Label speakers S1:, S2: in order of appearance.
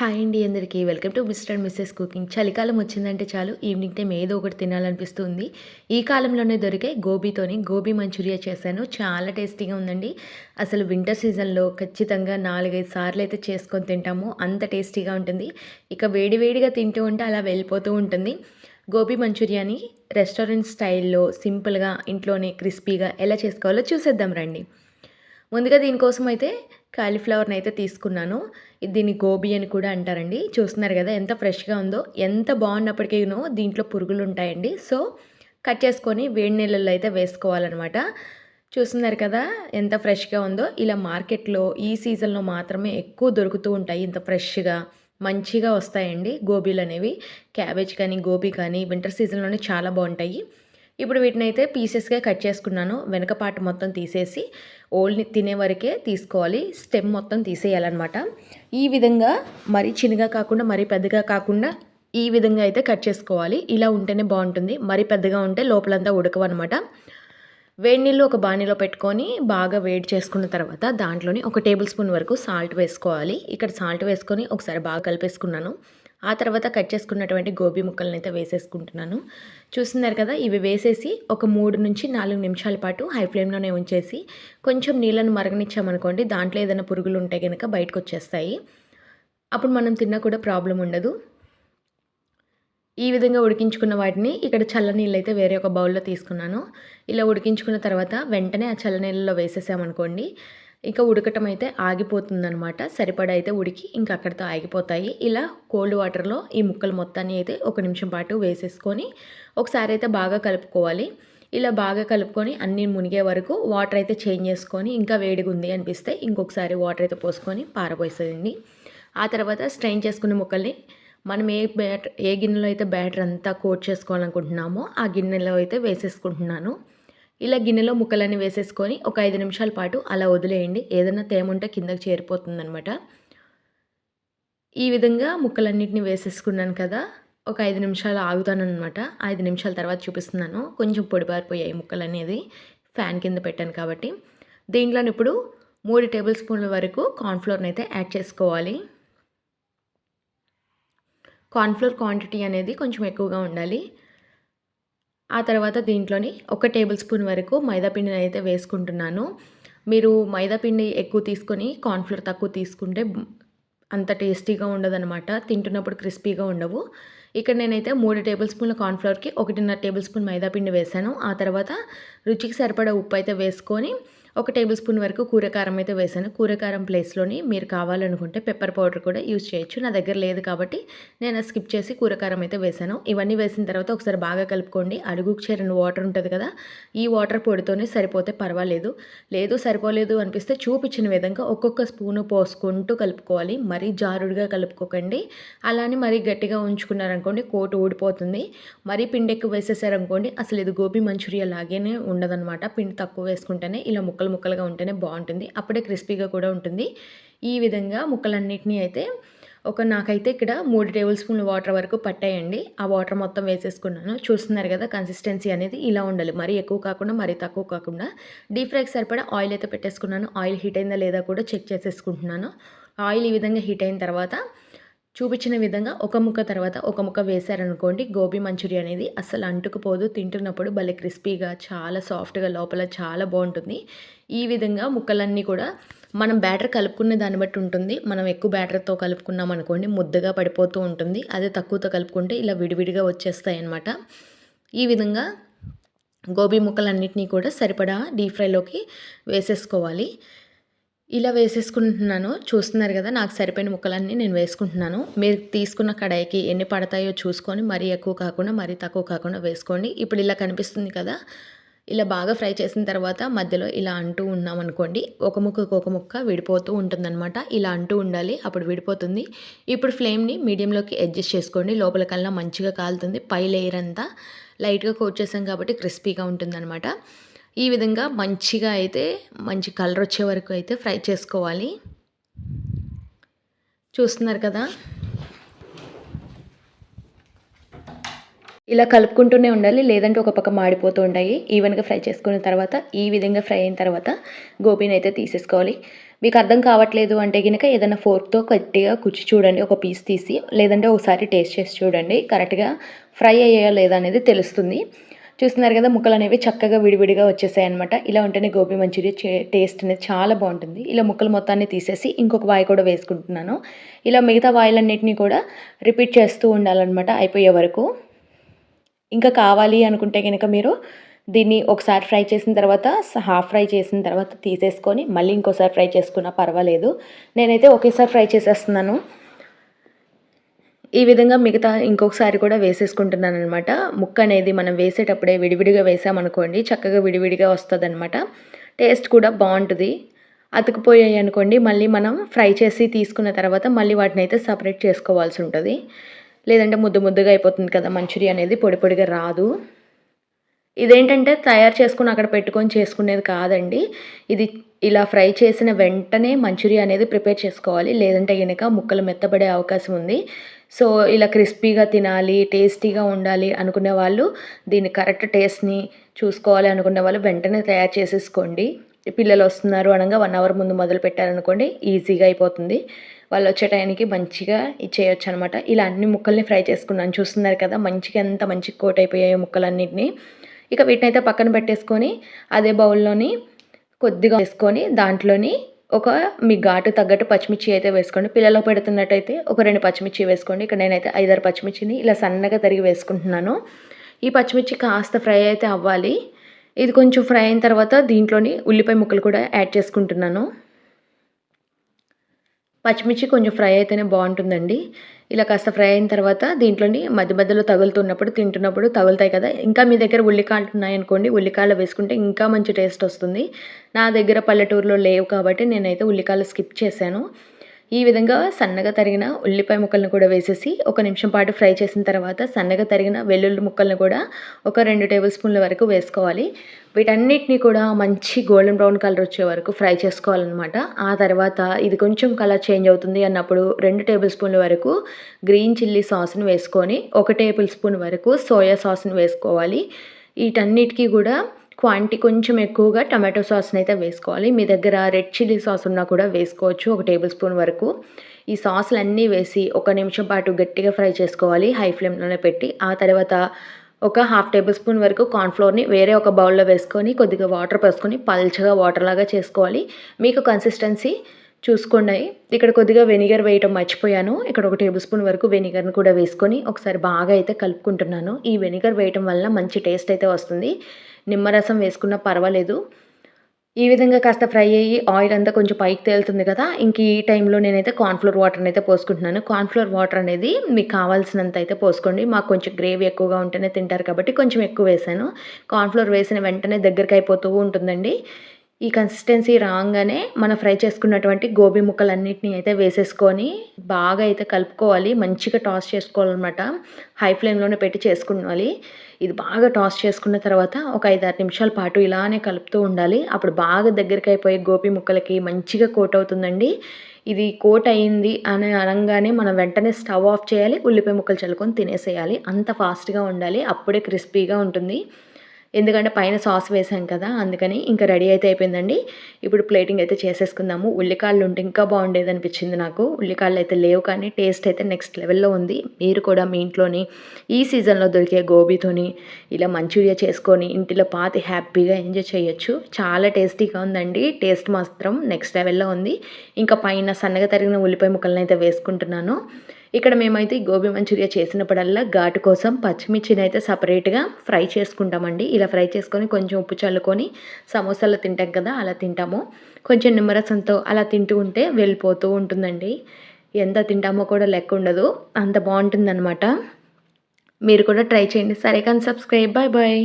S1: Hi అండి అందరికీ. Welcome to Mr and Mrs cooking. చలికాలం వచ్చిందంటే చాలు ఈవినింగ్ టైం ఏదో ఒకటి తినాలనిపిస్తుంది. ఈ కాలంలోనే దొరికే గోబీతోని గోబీ మంచూరియా చేశాను. చాలా టేస్టీగా ఉందండి. అసలు వింటర్ సీజన్లో ఖచ్చితంగా నాలుగైదు సార్లు అయితే చేసుకొని తింటాము. అంత టేస్టీగా ఉంటుంది. ఇక వేడివేడిగా తింటూ ఉంటే అలా వెళ్ళిపోతూ ఉంటుంది. గోబీ మంచూరియాని రెస్టారెంట్ స్టైల్లో సింపుల్గా ఇంట్లోనే క్రిస్పీగా ఎలా చేసుకోవాలో చూసేద్దాం రండి. ముందుగా దీనికోసం అయితే కాలీఫ్లవర్ని అయితే తీసుకున్నాను. దీన్ని గోబీ అని కూడా అంటారండి. చూస్తున్నారు కదా ఎంత ఫ్రెష్గా ఉందో ఎంత బాగున్నప్పటికీనో దీంట్లో పురుగులు ఉంటాయండి సో కట్ చేసుకొని వేడి నీళ్ళల్లో అయితే వేసుకోవాలన్నమాట. చూస్తున్నారు కదా ఎంత ఫ్రెష్గా ఉందో. ఇలా మార్కెట్లో ఈ సీజన్లో మాత్రమే ఎక్కువ దొరుకుతూ ఉంటాయి. ఇంత ఫ్రెష్గా మంచిగా వస్తాయండి గోబీలు అనేవి క్యాబేజ్ కానీ గోబీ కానీ వింటర్ సీజన్లోనే చాలా బాగుంటాయి. ఇప్పుడు వీటిని అయితే పీసెస్గా కట్ చేసుకున్నాను. వెనక పార్ట్ మొత్తం తీసేసి ఓల్ని తినే వరకే తీసుకోవాలి. స్టెమ్ మొత్తం తీసేయాలన్నమాట. ఈ విధంగా మరీ చిన్నగా కాకుండా మరీ పెద్దగా కాకుండా ఈ విధంగా అయితే కట్ చేసుకోవాలి. ఇలా ఉంటేనే బాగుంటుంది. మరీ పెద్దగా ఉంటే లోపలంతా ఉడకవన్నమాట. వేడి నీళ్ళు ఒక బాణీలో పెట్టుకొని బాగా వేడి చేసుకున్న తర్వాత దాంట్లోని ఒక టేబుల్ స్పూన్ వరకు సాల్ట్ వేసుకోవాలి. ఇక్కడ సాల్ట్ వేసుకొని ఒకసారి బాగా కలిపేసుకున్నాను. ఆ తర్వాత కట్ చేసుకున్నటువంటి గోబీ ముక్కలను అయితే వేసేసుకుంటున్నాను. చూస్తున్నారు కదా ఇవి వేసేసి ఒక మూడు నుంచి నాలుగు నిమిషాల పాటు హై ఫ్లేమ్లోనే ఉంచేసి కొంచెం నీళ్ళను మరగనిచ్చామనుకోండి దాంట్లో ఏదైనా పురుగులు ఉంటే కనుక బయటకు వచ్చేస్తాయి అప్పుడు మనం తిన్నా కూడా ప్రాబ్లం ఉండదు. ఈ విధంగా ఉడికించుకున్న వాటిని ఇక్కడ చల్ల నీళ్ళు అయితే వేరే ఒక బౌల్లో తీసుకున్నాను. ఇలా ఉడికించుకున్న తర్వాత వెంటనే ఆ చల్ల నీళ్ళలో వేసేసామనుకోండి ఇంకా ఉడకటం అయితే ఆగిపోతుందనమాట సరిపడా అయితే ఉడికి ఇంకా అక్కడితో ఆగిపోతాయి. ఇలా కోల్డ్ వాటర్లో ఈ ముక్కలు మొత్తాన్ని అయితే ఒక నిమిషం పాటు వేసేసుకొని ఒకసారి అయితే బాగా కలుపుకోవాలి. ఇలా బాగా కలుపుకొని అన్నీ మునిగే వరకు వాటర్ అయితే చేంజ్ చేసుకొని ఇంకా వేడిగా ఉంది అనిపిస్తే ఇంకొకసారి వాటర్ అయితే పోసుకొని పారపోసేయండి ఆ తర్వాత స్ట్రైన్ చేసుకున్న ముక్కల్ని మనం ఏ బ్యాటర్ ఏ గిన్నెలో అయితే బ్యాటర్ అంతా కోట్ చేసుకోవాలనుకుంటున్నామో ఆ గిన్నెలో అయితే వేసేసుకుంటున్నాను. ఇలా గిన్నెలో ముక్కలన్నీ వేసేసుకొని ఒక ఐదు నిమిషాల పాటు అలా వదిలేయండి. ఏదైనా తేమ ఉంటే కిందకి చేరిపోతుందనమాట ఈ విధంగా ముక్కలన్నింటినీ వేసేసుకున్నాను కదా ఒక ఐదు నిమిషాలు ఆగుతానమాట ఐదు నిమిషాల తర్వాత చూపిస్తున్నాను. కొంచెం పొడిపారిపోయాయి ముక్కలు అనేది ఫ్యాన్ కింద పెట్టాను కాబట్టి. దీంట్లో ఇప్పుడు మూడు టేబుల్ స్పూన్ల వరకు కార్న్ఫ్లోర్ని అయితే యాడ్ చేసుకోవాలి. కార్న్ఫ్లోర్ క్వాంటిటీ అనేది కొంచెం ఎక్కువగా ఉండాలి. ఆ తర్వాత దీంట్లోని ఒక టేబుల్ స్పూన్ వరకు మైదాపిండిని అయితే వేసుకుంటున్నాను. మీరు మైదాపిండి ఎక్కువ తీసుకొని కార్న్ఫ్లోర్ తక్కువ తీసుకుంటే అంత టేస్టీగా ఉండదనమాట తింటున్నప్పుడు క్రిస్పీగా ఉండవు. ఇక్కడ నేనైతే మూడు టేబుల్ స్పూన్ల కార్న్ఫ్లవర్కి ఒకటిన్నర టేబుల్ స్పూన్ మైదాపిండి వేసాను ఆ తర్వాత రుచికి సరిపడా ఉప్పు అయితే వేసుకొని ఒక టేబుల్ స్పూన్ వరకు కూరకారం అయితే వేసాను కూరకారం ప్లేస్లోని మీరు కావాలనుకుంటే పెప్పర్ పౌడర్ కూడా యూజ్ చేయొచ్చు. నా దగ్గర లేదు కాబట్టి నేను స్కిప్ చేసి కూరకారం అయితే వేసాను ఇవన్నీ వేసిన తర్వాత ఒకసారి బాగా కలుపుకోండి. అడుగుకు చేరిన వాటర్ ఉంటుంది కదా ఈ వాటర్ పొడితోనే సరిపోతే పర్వాలేదు. లేదు సరిపోలేదు అనిపిస్తే చూపించిన విధంగా ఒక్కొక్క స్పూను పోసుకుంటూ కలుపుకోవాలి. మరీ జారుడుగా కలుపుకోకండి. అలానే మరీ గట్టిగా ఉంచుకున్నారనుకోండి కోటు ఊడిపోతుంది. మరీ పిండి ఎక్కువ వేసేసారనుకోండి అసలు ఇది గోబీ మంచూరియా లాగానే ఉండదన్నమాట. పిండి తక్కువ వేసుకుంటేనే ఇలా ముక్కలు ముక్కలు ముక్కలుగా ఉంటేనే బాగుంటుంది. అప్పుడే క్రిస్పీగా కూడా ఉంటుంది. ఈ విధంగా ముక్కలన్నిటినీ అయితే ఒక నాకైతే ఇక్కడ మూడు టేబుల్ స్పూన్ల వాటర్ వరకు పట్టాయండి. ఆ వాటర్ మొత్తం వేసేసుకున్నాను. చూస్తున్నారు కదా కన్సిస్టెన్సీ అనేది ఇలా ఉండాలి. మరీ ఎక్కువ కాకుండా మరీ తక్కువ కాకుండా. డీప్ ఫ్రైకి సరిపడా ఆయిల్ అయితే పెట్టేసుకున్నాను. ఆయిల్ హీట్ అయిందా లేదా కూడా చెక్ చేసేసుకుంటున్నాను. ఆయిల్ ఈ విధంగా హీట్ అయిన తర్వాత చూపించిన విధంగా ఒక ముక్క తర్వాత ఒక ముక్క వేశారనుకోండి గోబీ మంచూరియా అనేది అస్సలు అంటుకుపోదు. తింటున్నప్పుడు భలే క్రిస్పీగా చాలా సాఫ్ట్గా లోపల చాలా బాగుంటుంది. ఈ విధంగా ముక్కలన్నీ కూడా మనం బ్యాటర్ కలుపుకునే దాన్ని బట్టి ఉంటుంది. మనం ఎక్కువ బ్యాటర్తో కలుపుకున్నాం అనుకోండి ముద్దగా పడిపోతూ ఉంటుంది. అదే తక్కువతో కలుపుకుంటే ఇలా విడివిడిగా వచ్చేస్తాయి అన్నమాట ఈ విధంగా గోబీ ముక్కలన్నింటినీ కూడా సరిపడా డీప్ ఫ్రైలోకి వేసేసుకోవాలి. ఇలా వేసేసుకుంటున్నాను. చూస్తున్నారు కదా నాకు సరిపోయిన ముక్కలన్నీ నేను వేసుకుంటున్నాను. మీరు తీసుకున్న కడాయికి ఎన్ని పడతాయో చూసుకొని మరీ ఎక్కువ కాకుండా మరీ తక్కువ కాకుండా వేసుకోండి. ఇప్పుడు ఇలా కనిపిస్తుంది కదా ఇలా బాగా ఫ్రై చేసిన తర్వాత మధ్యలో ఇలా అంటూ ఉన్నామనుకోండి ఒక ముక్కకు ఒక ముక్క విడిపోతూ ఉంటుందన్నమాట. ఇలా అంటూ ఉండాలి అప్పుడు విడిపోతుంది. ఇప్పుడు ఫ్లేమ్ని మీడియంలోకి అడ్జస్ట్ చేసుకోండి. లోపల కల్లా మంచిగా కాలుతుంది. పై లేయర్ అంతా లైట్గా కోట్ చేసాం కాబట్టి క్రిస్పీగా ఉంటుందన్నమాట. ఈ విధంగా మంచిగా అయితే మంచి కలర్ వచ్చే వరకు అయితే ఫ్రై చేసుకోవాలి. చూస్తున్నారు కదా? ఇలా కలుపుకుంటూనే ఉండాలి లేదంటే ఒక పక్క మాడిపోతూ ఉంటాయి. ఈవెన్గా ఫ్రై చేసుకున్న తర్వాత ఈ విధంగా ఫ్రై అయిన తర్వాత గోబీని అయితే తీసేసుకోవాలి. మీకు అర్థం కావట్లేదు అంటే కనుక ఏదైనా ఫోర్క్తో గట్టిగా కుచ్చి చూడండి ఒక పీస్ తీసి లేదంటే ఒకసారి టేస్ట్ చేసి చూడండి. కరెక్ట్గా ఫ్రై అయ్యా లేదా అనేది తెలుస్తుంది. చూస్తున్నారు కదా ముక్కలు అనేవి చక్కగా విడివిడిగా వచ్చేసాయి అనమాట ఇలా ఉంటేనే గోబీ మంచూరియా టేస్ట్ అనేది చాలా బాగుంటుంది. ఇలా ముక్కలు మొత్తాన్ని తీసేసి ఇంకొక వాయి కూడా వేసుకుంటున్నాను. ఇలా మిగతా వాయిలన్నింటినీ కూడా రిపీట్ చేస్తూ ఉండాలన్నమాట అయిపోయే వరకు. ఇంకా కావాలి అనుకుంటే కనుక మీరు దీన్ని ఒకసారి ఫ్రై చేసిన తర్వాత హాఫ్ ఫ్రై చేసిన తర్వాత తీసేసుకొని మళ్ళీ ఇంకోసారి ఫ్రై చేసుకున్నా పర్వాలేదు. నేనైతే ఒకేసారి ఫ్రై చేసేస్తున్నాను. ఈ విధంగా మిగతా ఇంకొకసారి కూడా వేసేసుకుంటున్నాను అనమాట ముక్క అనేది మనం వేసేటప్పుడే విడివిడిగా వేసామనుకోండి చక్కగా విడివిడిగా వస్తుంది అనమాట టేస్ట్ కూడా బాగుంటుంది. అతుకుపోయాయి అనుకోండి మళ్ళీ మనం ఫ్రై చేసి తీసుకున్న తర్వాత మళ్ళీ వాటిని అయితే సపరేట్ చేసుకోవాల్సి ఉంటుంది. లేదంటే ముద్దు ముద్దుగా అయిపోతుంది కదా మంచూరియా అనేది పొడి పొడిగా రాదు. ఇదేంటంటే తయారు చేసుకుని అక్కడ పెట్టుకొని చేసుకునేది కాదండి. ఇది ఇలా ఫ్రై చేసిన వెంటనే మంచూరియా అనేది ప్రిపేర్ చేసుకోవాలి. లేదంటే కనుక ముక్కలు మెత్తబడే అవకాశం ఉంది. సో ఇలా క్రిస్పీగా తినాలి టేస్టీగా ఉండాలి అనుకునే వాళ్ళు దీన్ని కరెక్ట్ టేస్ట్ని చూసుకోవాలి అనుకునే వాళ్ళు వెంటనే తయారు చేసేసుకోండి. పిల్లలు వస్తున్నారు అనగా వన్ అవర్ ముందు మొదలు పెట్టారనుకోండి ఈజీగా అయిపోతుంది. వాళ్ళు వచ్చే టైంకి మంచిగా చేయొచ్చు అనమాట ఇలా అన్ని ముక్కల్ని ఫ్రై చేసుకున్నాను. చూస్తున్నారు కదా మంచిగా ఎంత మంచి కోట్ అయిపోయాయి ముక్కలన్నింటినీ. ఇక వీటిని అయితే పక్కన పెట్టేసుకొని అదే బౌల్లోని కొద్దిగా వేసుకొని దాంట్లోని ఒక మీ ఘాటు తగ్గట్టు పచ్చిమిర్చి అయితే వేసుకోండి. పిల్లలకు పెడుతున్నట్టయితే ఒక రెండు పచ్చిమిర్చి వేసుకోండి. ఇక్కడ నేనైతే ఐదారు పచ్చిమిర్చిని ఇలా సన్నగా తరిగి వేసుకుంటున్నాను. ఈ పచ్చిమిర్చి కాస్త ఫ్రై అయితే అవ్వాలి. ఇది కొంచెం ఫ్రై అయిన తర్వాత దీంట్లోని ఉల్లిపాయ ముక్కలు కూడా యాడ్ చేసుకుంటున్నాను. పచ్చిమిర్చి కొంచెం ఫ్రై అయితేనే బాగుంటుందండి. ఇలా కాస్త ఫ్రై అయిన తర్వాత దీంట్లోని మధ్య మధ్యలో తగులుతున్నప్పుడు తింటున్నప్పుడు తగులుతాయి కదా. ఇంకా మీ దగ్గర ఉల్లికాయలు ఉన్నాయనుకోండి ఉల్లికాయలు వేసుకుంటే ఇంకా మంచి టేస్ట్ వస్తుంది. నా దగ్గర పల్లెటూరులో లేవు కాబట్టి నేనైతే ఉల్లికాయలు స్కిప్ చేశాను. ఈ విధంగా సన్నగా తరిగిన ఉల్లిపాయ ముక్కలను కూడా వేసేసి ఒక నిమిషం పాటు ఫ్రై చేసిన తర్వాత సన్నగా తరిగిన వెల్లుల్లి ముక్కలను కూడా ఒక రెండు టేబుల్ స్పూన్ల వరకు వేసుకోవాలి. వీటన్నిటిని కూడా మంచి గోల్డెన్ బ్రౌన్ కలర్ వచ్చే వరకు ఫ్రై చేసుకోవాలన్నమాట. ఆ తర్వాత ఇది కొంచెం కలర్ చేంజ్ అవుతుంది అన్నప్పుడు రెండు టేబుల్ స్పూన్ల వరకు గ్రీన్ చిల్లీ సాస్ని వేసుకొని ఒక టేబుల్ స్పూన్ వరకు సోయా సాస్ని వేసుకోవాలి. వీటన్నిటికీ కూడా క్వాంటిటీ కొంచెం ఎక్కువగా టమాటో సాస్ని అయితే వేసుకోవాలి. మీ దగ్గర రెడ్ చిల్లీ సాస్ ఉన్నా కూడా వేసుకోవచ్చు ఒక టేబుల్ స్పూన్ వరకు. ఈ సాస్లన్నీ వేసి ఒక నిమిషం పాటు గట్టిగా ఫ్రై చేసుకోవాలి హై ఫ్లేమ్లోనే పెట్టి. ఆ తర్వాత ఒక హాఫ్ టేబుల్ స్పూన్ వరకు కార్న్ఫ్లోర్ని వేరే ఒక బౌల్లో వేసుకొని కొద్దిగా వాటర్ పోసుకొని పల్చగా వాటర్ లాగా చేసుకోవాలి. మీకు కన్సిస్టెన్సీ చూసుకోండి. ఇక్కడ కొద్దిగా వెనిగర్ వేయటం మర్చిపోయాను. ఇక్కడ ఒక టేబుల్ స్పూన్ వరకు వెనిగర్ని కూడా వేసుకొని ఒకసారి బాగా అయితే కలుపుకుంటున్నాను. ఈ వెనిగర్ వేయటం వల్ల మంచి టేస్ట్ అయితే వస్తుంది. నిమ్మరసం వేసుకున్నా పర్వాలేదు. ఈ విధంగా కాస్త ఫ్రై అయ్యి ఆయిల్ అంతా కొంచెం పైకి తేలుతుంది కదా ఇంక ఈ టైంలో నేనైతే కార్న్ఫ్లోర్ వాటర్ అయితే పోసుకుంటున్నాను. కార్న్ఫ్లోర్ వాటర్ అనేది మీకు కావాల్సినంత అయితే పోసుకోండి. మాకు కొంచెం గ్రేవీ ఎక్కువగా ఉంటేనే తింటారు కాబట్టి కొంచెం ఎక్కువ వేసాను. కార్న్ఫ్లోర్ వేసిన వెంటనే దగ్గరికి అయిపోతూ ఉంటుందండి. ఈ కన్సిస్టెన్సీ రాగానే మనం ఫ్రై చేసుకున్నటువంటి గోబీ ముక్కలన్నిటిని అయితే వేసేసుకొని బాగా అయితే కలుపుకోవాలి. మంచిగా టాస్ చేసుకోవాలన్నమాట. హై ఫ్లేమ్లోనే పెట్టి చేసుకోవాలి ఇది బాగా టాస్ చేసుకున్న తర్వాత ఒక ఐదు ఆరు నిమిషాల పాటు ఇలానే కలుపుతూ ఉండాలి. అప్పుడు బాగా దగ్గరికి అయిపోయే గోబీ ముక్కలకి మంచిగా కోట్ అవుతుందండి. ఇది కోట్ అయింది అని అనగానే మనం వెంటనే స్టవ్ ఆఫ్ చేయాలి. ఉల్లిపాయ ముక్కలు చల్లుకొని తినేసేయాలి. అంత ఫాస్ట్గా ఉండాలి. అప్పుడే క్రిస్పీగా ఉంటుంది. ఎందుకంటే పైన సాస్ వేసాం కదా అందుకని ఇంకా రెడీ అయితే అయిపోయిందండి. ఇప్పుడు ప్లేటింగ్ అయితే చేసేసుకుందాము. ఉల్లికాళ్ళు ఉంటే ఇంకా బాగుండేది అనిపించింది నాకు. ఉల్లికాళ్ళు అయితే లేవు కానీ టేస్ట్ అయితే నెక్స్ట్ లెవెల్లో ఉంది. మీరు కూడా మీ ఇంట్లోని ఈ సీజన్లో దొరికే గోబీతోని ఇలా మంచూరియా చేసుకొని ఇంటిలో పాతి హ్యాపీగా ఎంజాయ్ చేయొచ్చు. చాలా టేస్టీగా ఉందండి. టేస్ట్ మాత్రం నెక్స్ట్ లెవెల్లో ఉంది. ఇంకా పైన సన్నగా తరిగిన ఉల్లిపాయ ముక్కలను అయితే వేసుకుంటున్నాను. ఇక్కడ మేమైతే గోబీ మంచూరియా చేసినప్పుడల్లా ఘాటు కోసం పచ్చిమిర్చిని అయితే సపరేట్గా ఫ్రై చేసుకుంటామండి. ఇలా ఫ్రై చేసుకొని కొంచెం ఉప్పు చల్లుకొని సమోసాలు తింటాం కదా అలా తింటాము. కొంచెం నిమ్మరసంతో అలా తింటూ ఉంటే వెళ్ళిపోతూ ఉంటుందండి. ఎంత తింటామో కూడా లెక్క ఉండదు. అంత బాగుంటుందన్నమాట. మీరు కూడా ట్రై చేయండి. సరే కానీ సబ్స్క్రైబ్. Bye bye.